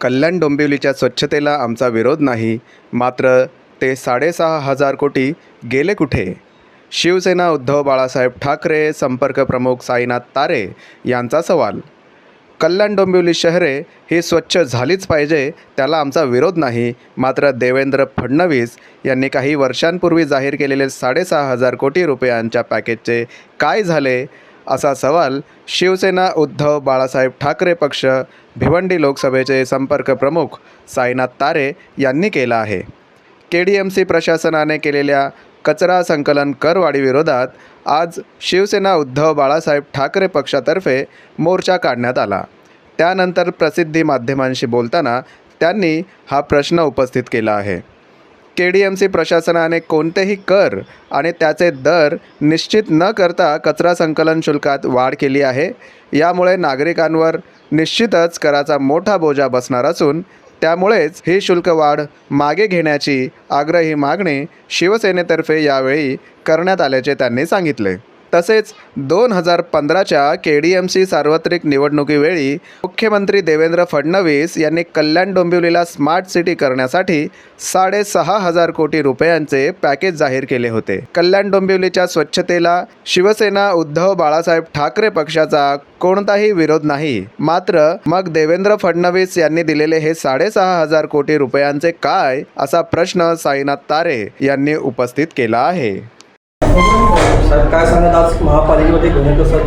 कल्याण डोंबिवलीच्या स्वच्छतेला आमचा विरोध नाही. मात्र ते साडेसहा हजार कोटी गेले कुठे? शिवसेना उद्धव बाळासाहेब ठाकरे संपर्क प्रमुख साईनाथ तारे यांचा सवाल. कल्याण डोंबिवली शहरे ही स्वच्छ झालीच पाहिजे त्याला आमचा विरोध नाही. मात्र देवेंद्र फडणवीस यांनी काही वर्षांपूर्वी जाहीर केलेले साडेसहा हजार कोटी रुपयांच्या पॅकेजचे काय झाले? असा सवाल शिवसेना उद्धव बाळासाहेब ठाकरे पक्ष भिवंडी लोकसभेचे संपर्क प्रमुख साईनाथ तारे यांनी केला आहे. के डी एम सी प्रशासनाने केलेल्या कचरा संकलन करवाढीविरोधात आज शिवसेना उद्धव बाळासाहेब ठाकरे पक्षातर्फे मोर्चा काढण्यात आला. त्यानंतर प्रसिद्धी माध्यमांशी बोलताना त्यांनी हा प्रश्न उपस्थित केला आहे. के डी एम सी प्रशासनाने कोणतेही कर आणि त्याचे दर निश्चित न करता कचरा संकलन शुल्कात वाढ केली आहे. यामुळे नागरिकांवर निश्चितच कराचा मोठा बोजा बसणार असून त्यामुळेच ही शुल्क वाढ मागे घेण्याची आग्रही मागणी शिवसेनेतर्फे यावेळी करण्यात आल्याचे त्यांनी सांगितले. तसेच दोन हजार पंधराच्या के डी एम सी सार्वत्रिक निवडणुकीवेळी मुख्यमंत्री देवेंद्र फडणवीस यांनी कल्याण डोंबिवलीला स्मार्ट सिटी करण्यासाठी साडेसहा हजार कोटी रुपयांचे पॅकेज जाहीर केले होते. कल्याण डोंबिवलीच्या स्वच्छतेला शिवसेना उद्धव बाळासाहेब ठाकरे पक्षाचा कोणताही विरोध नाही. मात्र मग देवेंद्र फडणवीस यांनी दिलेले हे साडेसहा हजार कोटी रुपयांचे काय असा प्रश्न साईनाथ तारे यांनी उपस्थित केला आहे. साहेब काय सांगत आज महापालिकेमध्ये घनकचरा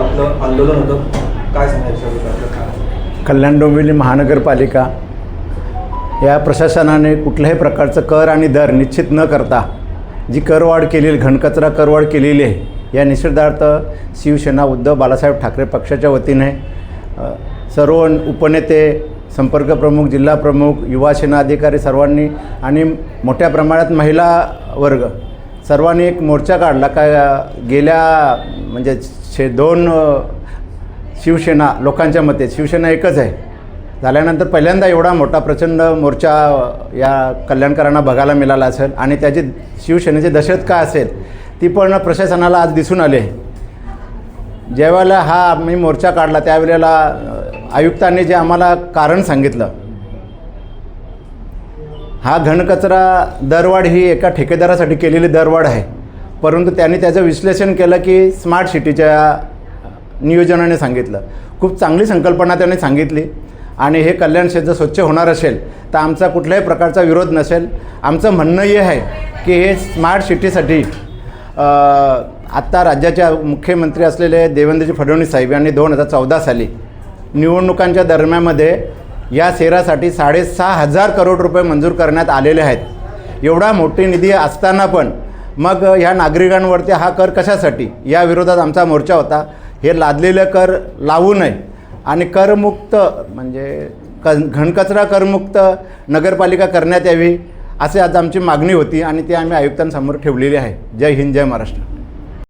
आपलं आंदोलन होतं काय सांगायचं कल्याण डोंबिवली महानगरपालिका या प्रशासनाने कुठल्याही प्रकारचं कर आणि दर निश्चित न करता जी करवाढ केलेली घनकचरा करवाढ केलेली आहे या निषेधार्थ शिवसेना उद्धव बाळासाहेब ठाकरे पक्षाच्या वतीने सर्व उपनेते संपर्क प्रमुख जिल्हा प्रमुख युवा सेना अधिकारी सर्वांनी आणि मोठ्या प्रमाणात महिला वर्ग सर्वांनी एक मोर्चा काढला. का गेल्या म्हणजे शे दोन शिवसेना लोकांच्या मते शिवसेना एकच आहे. झाल्यानंतर पहिल्यांदा एवढा मोठा प्रचंड मोर्चा या कल्याणकरांना बघायला मिळाला असेल. आणि त्याची शिवसेनेची दहशत काय असेल ती पण प्रशासनाला आज दिसून आले आहे. ज्यावेळेला हा आम्ही मोर्चा काढला त्यावेळेला आयुक्तांनी जे आम्हाला कारण सांगितलं हा घनकचरा दरवाढ ही एका ठेकेदारासाठी केलेली दरवाढ आहे. परंतु त्यांनी त्याचं विश्लेषण केलं की स्मार्ट सिटीच्या नियोजनाने सांगितलं. खूप चांगली संकल्पना त्यांनी सांगितली. आणि हे कल्याण क्षेत्र स्वच्छ होणार असेल तर आमचा कुठल्याही प्रकारचा विरोध नसेल. आमचं म्हणणं हे आहे की हे स्मार्ट सिटीसाठी आत्ता राज्याच्या मुख्यमंत्री असलेले देवेंद्रजी फडणवीस साहेब यांनी दोन हजार चौदा साली निवडणुकांच्या दरम्यानमध्ये या सेरासाठी साडेसहा हजार करोड रुपये मंजूर करण्यात आलेले आहेत. एवढा मोठी निधी असताना पण मग ह्या नागरिकांवरती हा कर कशासाठी? या विरोधात आमचा मोर्चा होता. हे लादलेलं कर लावू नये. आणि करमुक्त म्हणजे क घनकचरा करमुक्त नगरपालिका करण्यात यावी असे आज आमची मागणी होती आणि ती आम्ही आयुक्तांसमोर ठेवलेली आहे. जय हिंद जय महाराष्ट्र.